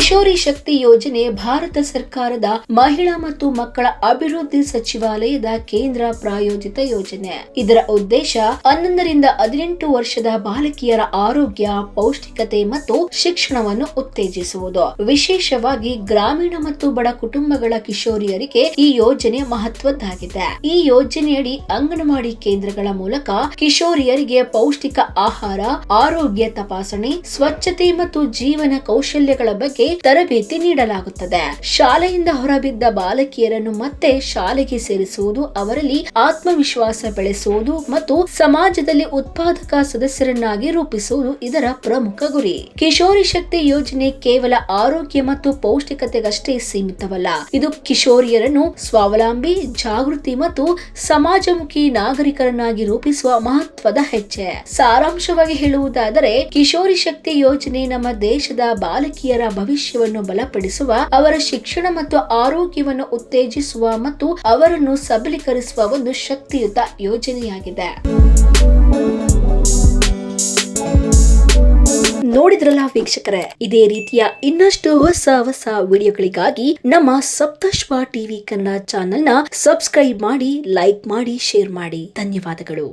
ಶಕ್ತಿ ಯೋಜನೆ ಭಾರತ ಸರ್ಕಾರದ ಮಹಿಳಾ ಮತ್ತು ಮಕ್ಕಳ ಅಭಿವೃದ್ಧಿ ಸಚಿವಾಲಯದ ಕೇಂದ್ರ ಪ್ರಾಯೋಜಿತ ಯೋಜನೆ. ಇದರ ಉದ್ದೇಶ ಹನ್ನೊಂದರಿಂದ ಹದಿನೆಂಟು ವರ್ಷದ ಬಾಲಕಿಯರ ಆರೋಗ್ಯ, ಪೌಷ್ಟಿಕತೆ ಮತ್ತು ಶಿಕ್ಷಣವನ್ನು ಉತ್ತೇಜಿಸುವುದು. ವಿಶೇಷವಾಗಿ ಗ್ರಾಮೀಣ ಮತ್ತು ಬಡ ಕುಟುಂಬಗಳ ಕಿಶೋರಿಯರಿಗೆ ಈ ಯೋಜನೆ ಮಹತ್ವದ್ದಾಗಿದೆ. ಈ ಯೋಜನೆಯಡಿ ಅಂಗನವಾಡಿ ಕೇಂದ್ರಗಳ ಮೂಲಕ ಕಿಶೋರಿಯರಿಗೆ ಪೌಷ್ಟಿಕ ಆಹಾರ, ಆರೋಗ್ಯ ತಪಾಸಣೆ, ಸ್ವಚ್ಛತೆ ಮತ್ತು ಜೀವನ ಕೌಶಲ್ಯಗಳ ಬಗ್ಗೆ ತರಬೇತಿ ನೀಡಲಾಗುತ್ತದೆ. ಶಾಲೆಯಿಂದ ಹೊರಬಿದ್ದ ಬಾಲಕಿಯರನ್ನು ಮತ್ತೆ ಶಾಲೆಗೆ ಸೇರಿಸುವುದು, ಅವರಲ್ಲಿ ಆತ್ಮವಿಶ್ವಾಸ ಬೆಳೆಸುವುದು ಮತ್ತು ಸಮಾಜದಲ್ಲಿ ಉತ್ಪಾದಕ ಸದಸ್ಯರನ್ನಾಗಿ ರೂಪಿಸುವುದು ಇದರ ಪ್ರಮುಖ ಗುರಿ. ಕಿಶೋರಿ ಶಕ್ತಿ ಯೋಜನೆ ಕೇವಲ ಆರೋಗ್ಯ ಮತ್ತು ಪೌಷ್ಟಿಕತೆಗಷ್ಟೇ ಸೀಮಿತವಲ್ಲ. ಇದು ಕಿಶೋರಿಯರನ್ನು ಸ್ವಾವಲಂಬಿ, ಜಾಗೃತಿ ಮತ್ತು ಸಮಾಜಮುಖಿ ನಾಗರಿಕರನ್ನಾಗಿ ರೂಪಿಸುವ ಮಹತ್ವದ ಹೆಜ್ಜೆ. ಸಾರಾಂಶವಾಗಿ ಹೇಳುವುದಾದರೆ, ಕಿಶೋರಿ ಶಕ್ತಿ ಯೋಜನೆ ನಮ್ಮ ದೇಶದ ಬಾಲಕಿಯರ ಭವಿಷ್ಯವನ್ನು ಬಲಪಡಿಸುವ, ಅವರ ಶಿಕ್ಷಣ ಮತ್ತು ಆರೋಗ್ಯವನ್ನು ಉತ್ತೇಜಿಸುವ ಮತ್ತು ಅವರನ್ನು ಸಬಲೀಕರಿಸುವ ಒಂದು ಶಕ್ತಿಯುತ ಯೋಜನೆಯಾಗಿದೆ. ನೋಡಿದ್ರಲ್ಲ ವೀಕ್ಷಕರೇ, ಇದೇ ರೀತಿಯ ಇನ್ನಷ್ಟು ಹೊಸ ಹೊಸ ವಿಡಿಯೋಗಳಿಗಾಗಿ ನಮ್ಮ ಸಪ್ತಶ್ವ ಟಿವಿ ಕನ್ನಡ ಚಾನೆಲ್ನ ಸಬ್ಸ್ಕ್ರೈಬ್ ಮಾಡಿ, ಲೈಕ್ ಮಾಡಿ, ಶೇರ್ ಮಾಡಿ. ಧನ್ಯವಾದಗಳು.